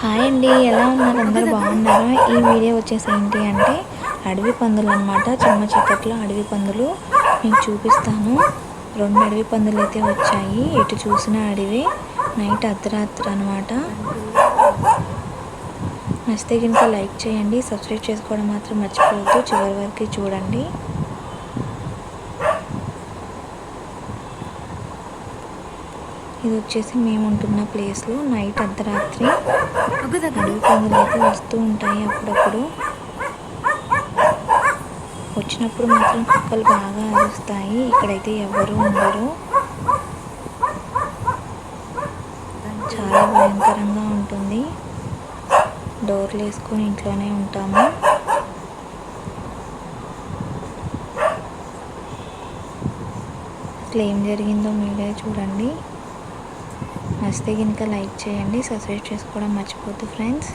Hi అండి ఎలా ఉన్నారు? అందరూ బాగున్నారా? ఈ వీడియో వచ్చేసి ఏంటి అంటే అడవి పందులు అనమాట చిన్న చిక్కట్లో అడవి పందులు. మీకు చూపిస్తాను. రెండు అడవి పందులు అయితే వచ్చాయి. ఎటు చూసిన అడవి. నైట్ అర్ధరాత్రి అనమాట నచ్చితే కనుక లైక్ చేయండి. సబ్స్క్రైబ్ చేసుకోవడం మాత్రం మర్చిపోవద్దు. చివరి వరకు చూడండి. ఇది వచ్చేసి మేము ఉంటున్న ప్లేస్లో నైట్ అర్ధరాత్రి. అడవి పందులు అయితే వస్తూ ఉంటాయి అప్పుడప్పుడు. వచ్చినప్పుడు మాత్రం కుక్కలు బాగా అరుస్తాయి. ఇక్కడైతే ఎవరు ఉండరు. చాలా భయంకరంగా ఉంటుంది. డోర్లు వేసుకొని ఇంట్లోనే ఉంటాము. అసలు ఏం జరిగిందో మీరే చూడండి. నచ్చితే కనుక లైక్ చేయండి సబ్స్క్రైబ్ చేసుకోవడం మర్చిపోద్దు ఫ్రెండ్స్.